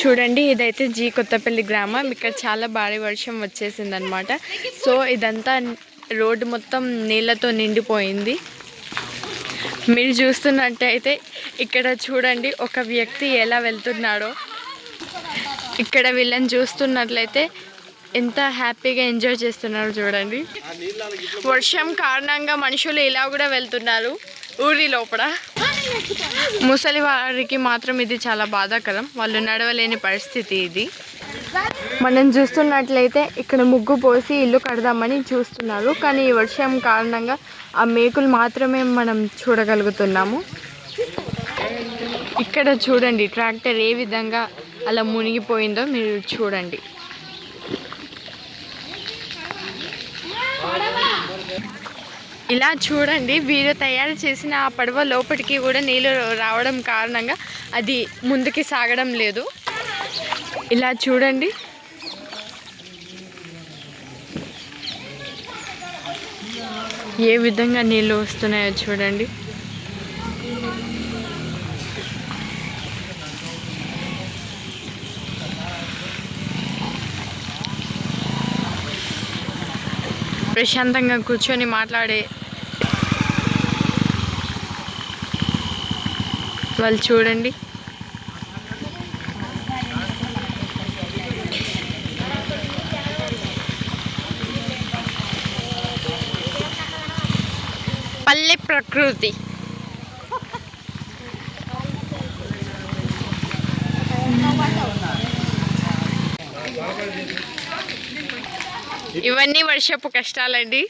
చూడండి ఇదైతే జీ కొత్తపల్లి గ్రామం. ఇక్కడ చాలా భారీ వర్షం వచ్చేసింది అనమాట సో ఇదంతా రోడ్డు మొత్తం నీళ్ళతో నిండిపోయింది. మీరు చూస్తున్నట్టయితే ఇక్కడ చూడండి ఒక వ్యక్తి ఎలా వెళ్తున్నాడో. ఇక్కడ వీళ్ళని చూస్తున్నట్లయితే ఎంత హ్యాపీగా ఎంజాయ్ చేస్తున్నారు చూడండి. వర్షం కారణంగా మనుషులు ఇలా కూడా వెళ్తున్నారు ఊరి లోపల. ముసలి వారికి మాత్రం ఇది చాలా బాధాకరం. వాళ్ళు నడవలేని పరిస్థితి ఇది. మనం చూస్తున్నట్లయితే ఇక్కడ ముగ్గు పోసి ఇల్లు కడదామని చూస్తున్నారు. కానీ ఈ వర్షం కారణంగా ఆ మేకులు మాత్రమే మనం చూడగలుగుతున్నాము. ఇక్కడ చూడండి ట్రాక్టర్ ఏ విధంగా అలా మునిగిపోయిందో మీరు చూడండి. ఇలా చూడండి వీరు తయారు చేసిన ఆ పడవ లోపలికి కూడా నీళ్ళు రావడం కారణంగా అది ముందుకి సాగడం లేదు. ఇలా చూడండి. ఏ విధంగా నీళ్ళు వస్తున్నాయో చూడండి. ప్రశాంతంగా కూర్చొని మాట్లాడే వాళ్ళు చూడండి. పల్లె ప్రకృతి. ఇవన్నీ వర్షపు కష్టాలండి.